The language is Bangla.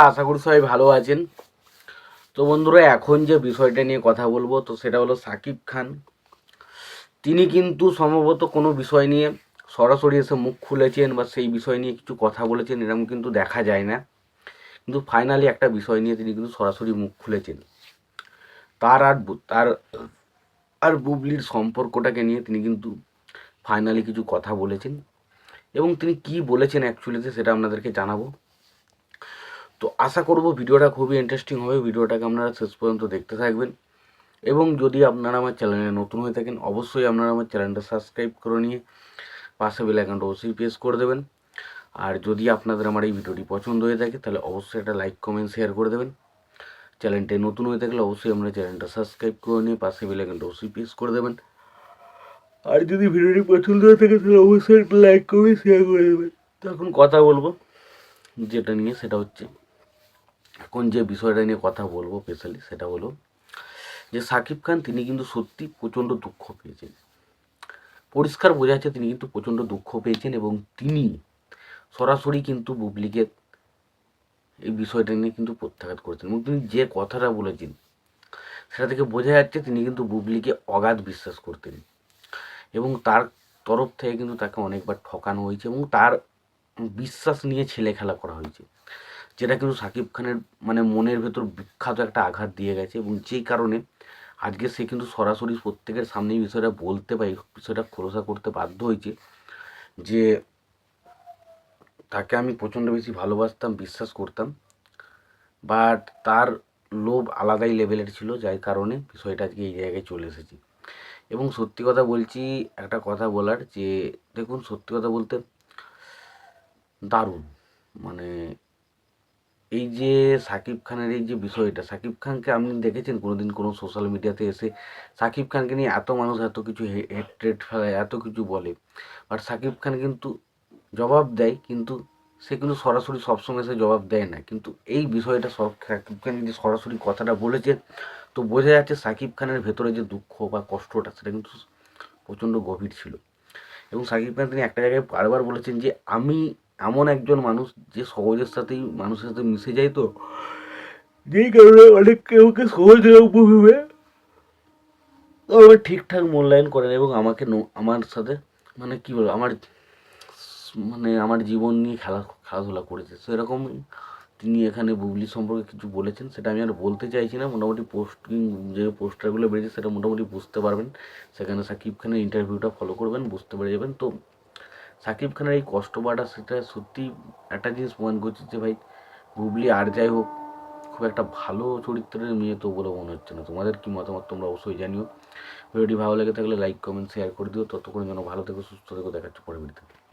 আশা করি সবাই ভালো আছেন। তো বন্ধুরা, এখন যে বিষয়টা নিয়ে কথা বলব, তো সেটা হলো সাকিব খান। তিনি কিন্তু সম্ভবত কোনো বিষয় নিয়ে সরাসরি এসে মুখ খুলেছেন বা সেই বিষয় নিয়ে কিছু কথা বলেছেন, এরকম কিন্তু দেখা যায় না। কিন্তু ফাইনালি একটা বিষয় নিয়ে তিনি কিন্তু সরাসরি মুখ খুলেছেন। তার আর তার আর বুবলির সম্পর্কটাকে নিয়ে তিনি কিন্তু ফাইনালি কিছু কথা বলেছেন। এবং তিনি কি বলেছেন অ্যাকচুয়ালিতে সেটা আপনাদেরকে জানাব। তো আশা করব ভিডিওটা খুবই ইন্টারেস্টিং হবে। ভিডিওটাকে আপনারা শেষ পর্যন্ত দেখতে থাকবেন। এবং যদি আপনারা আমার চ্যানেলে নতুন হয়ে থাকেন, অবশ্যই আপনারা আমার চ্যানেলটা সাবস্ক্রাইব করে নিয়ে পাশে বেল আইকনটা অবশ্যই প্রেস করে দেবেন। আর যদি আপনাদের আমার এই ভিডিওটি পছন্দ হয়ে থাকে, তাহলে অবশ্যই একটা লাইক কমেন্ট শেয়ার করে দেবেন। চ্যানেলটা নতুন হয়ে থাকলে অবশ্যই আপনারা চ্যানেলটা সাবস্ক্রাইব করে নিয়ে পাশে বেল আইকনটা অবশ্যই প্রেস করে দেবেন। আর যদি ভিডিওটি পছন্দ হয়ে থাকে, তাহলে অবশ্যই একটা লাইক কমেন্ট শেয়ার করে দেবেন। তো এখন কথা বলব, যেটা নিয়ে সেটা হচ্ছে এখন যে বিষয়টা নিয়ে কথা বলব স্পেশালি সেটা হলো যে সাকিব খান, তিনি কিন্তু সত্যি প্রচণ্ড দুঃখ পেয়েছেন। পরিষ্কার বোঝা যাচ্ছে তিনি কিন্তু প্রচণ্ড দুঃখ পেয়েছেন এবং তিনি সরাসরি কিন্তু বুবলিকে এই বিষয়টা নিয়ে কিন্তু প্রত্যাঘাত করেছেন এবং তিনি যে কথাটা বলেছেন, সেটা থেকে বোঝা যাচ্ছে তিনি কিন্তু বুবলিকে অগাধ বিশ্বাস করতেন এবং তার তরফ থেকে কিন্তু তাকে অনেকবার ঠকানো হয়েছে এবং তার বিশ্বাস নিয়ে ছেলে খেলা করা হয়েছে। যেটা কিন্তু সাকিব খানের মানে মনের ভেতর বিখ্যাত একটা আঘাত দিয়ে গেছে এবং যেই কারণে আজকে সে কিন্তু সরাসরি প্রত্যেকের সামনেই বিষয়টা বলতে পারি বিষয়টা খোলসা করতে বাধ্য হয়েছে যে তাকে আমি প্রচণ্ড বেশি ভালোবাসতাম, বিশ্বাস করতাম, বাট তার লোভ আলাদাই লেভেলের ছিল, যার কারণে বিষয়টা আজকে এই জায়গায় চলে এসেছে। এবং সত্যি কথা বলছি, একটা কথা বলার যে, দেখুন সত্যি কথা বলতে দারুণ। মানে এই যে সাকিব খানের এই যে বিষয়টা, সাকিব খানকে আপনি দেখেছেন কোনোদিন কোনো সোশ্যাল মিডিয়াতে এসে? সাকিব খানকে নিয়ে এত মানুষ এত কিছু হেট্রেট ফেলায়, এত কিছু বলে। বাট সাকিব খান কিন্তু জবাব দেয়, কিন্তু সে কিন্তু সরাসরি সবসময় সে জবাব দেয় না। কিন্তু এই বিষয়টা সব সাকিব খান যে সরাসরি কথাটা বলেছে তো বোঝা যাচ্ছে সাকিব খানের ভেতরে যে দুঃখ বা কষ্টটা, সেটা কিন্তু প্রচণ্ড গভীর ছিল। এবং সাকিব খান তিনি একটা জায়গায় বারবার বলেছেন যে, আমি এমন একজন মানুষ যে সহজের সাথেই মানুষের সাথে মিশে যায় তো, যেই কারণে অনেক কেউকে সহজ ভেবে আমার ঠিকঠাক মূল্যায়ন করেন এবং আমাকে আমার সাথে মানে কী বলব, আমার মানে আমার জীবন নিয়ে খেলা, খেলাধুলা করেছে। সেরকম তিনি এখানে বুবলি সম্পর্কে কিছু বলেছেন, সেটা আমি আর বলতে চাইছি না। মোটামুটি পোস্টিং যে পোস্টারগুলো বেরিয়েছে সেটা মোটামুটি বুঝতে পারবেন। সেখানে সাকিব খানের ইন্টারভিউটা ফলো করবেন, বুঝতে পেরে যাবেন। তো সাকিব খানের এই কষ্ট পাওয়াটা সেটা সত্যি একটা জিনিস প্রমাণ করছে যে ভাই, বুবলি আর যাই হোক, খুব একটা ভালো চরিত্রের মেয়ে তো বলে মনে হচ্ছে না। তোমাদের কি মতামত তোমরা অবশ্যই জানিও। ভিডিওটি ভালো লেগে থাকলে লাইক কমেন্ট শেয়ার করে দিও। ততক্ষণ যেন ভালো থেকো, সুস্থ থেকো দেখাচ্ছে পরে ভিডিওতে